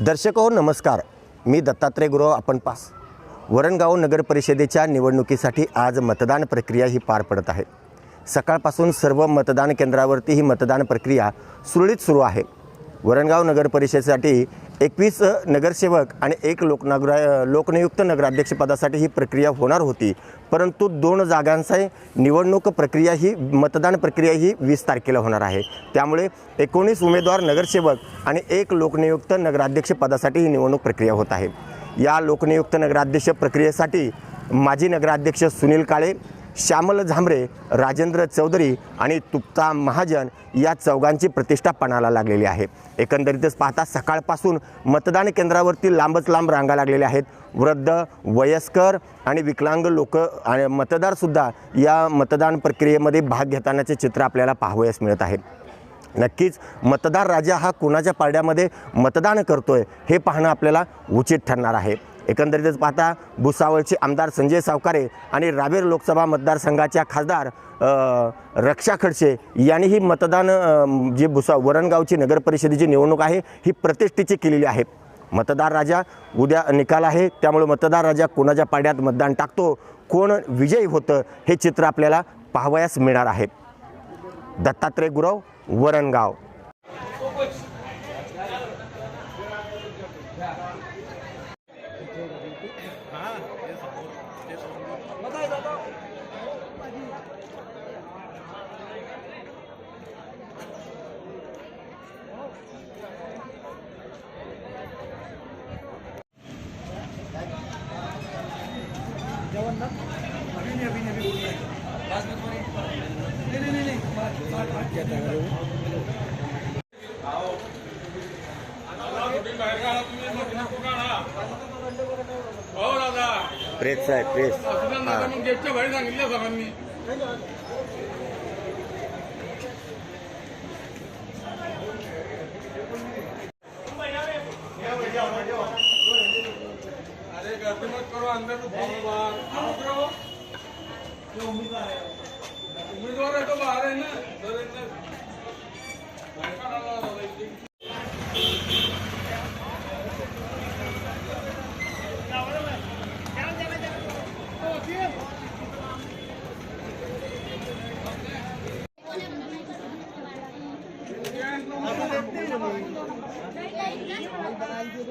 दर्शक हो नमस्कार. मी दत्तात्रय गुरव आपण पास. वरणगाव नगर परिषदेच्या निवडणुकीसाठी आज मतदान प्रक्रिया ही पार पडत आहे. सकाळपासून सर्व मतदान केंद्रावरती ही मतदान प्रक्रिया सुरळीत सुरू आहे. वरणगाव नगर परिषदेसाठी एकवीस नगरसेवक आणि एक लोकनगर लोकनियुक्त नगराध्यक्षपदासाठी ही प्रक्रिया होणार होती. परंतु दोन जागांची निवडणूक प्रक्रिया ही मतदान प्रक्रिया ही वीस तारखेला होणार आहे. त्यामुळे एकोणीस उमेदवार नगरसेवक आणि एक लोकनियुक्त नगराध्यक्षपदासाठी ही निवडणूक प्रक्रिया होत आहे. या लोकनियुक्त नगराध्यक्ष प्रक्रियेसाठी माजी नगराध्यक्ष सुनील काळे श्यामल झांबरे राजेंद्र चौधरी आणि तुप्ता महाजन या चौघांची प्रतिष्ठा पणाला लागलेली आहे. एकंदरीतच पाहता सकाळपासून मतदान केंद्रावरती लांबच लांब रांगा लागलेल्या आहेत. वृद्ध वयस्कर आणि विकलांग लोक आणि मतदारसुद्धा या मतदान प्रक्रियेमध्ये भाग घेतानाचे चित्र आपल्याला पाहावयास मिळत आहे. नक्कीच मतदार राजा हा कोणाच्या पारड्यामध्ये मतदान करतोय हे पाहणं आपल्याला उचित ठरणार आहे. एकंदरीतच पाहता भुसावळचे आमदार संजय सावकारे आणि रावेर लोकसभा मतदारसंघाच्या खासदार रक्षा खडसे यांनीही मतदान जे भुसा वरणगावची नगरपरिषदेची निवडणूक आहे ही प्रतिष्ठेची केलेली आहे. मतदार राजा उद्या निकाल आहे त्यामुळे मतदार राजा कोणाच्या पाड्यात मतदान टाकतो कोण विजयी होतं हे चित्र आपल्याला पाहावयास मिळणार आहे. दत्तात्रय गुरव वरणगाव. হ্যাঁ কোথায় দাদা क्या था ಪ್ರೇಸ್ ಸಾಹೇಬ್ ಪ್ರೇಸ್ ಹಾಂ ઉમેદવાર તો બહાર बनाई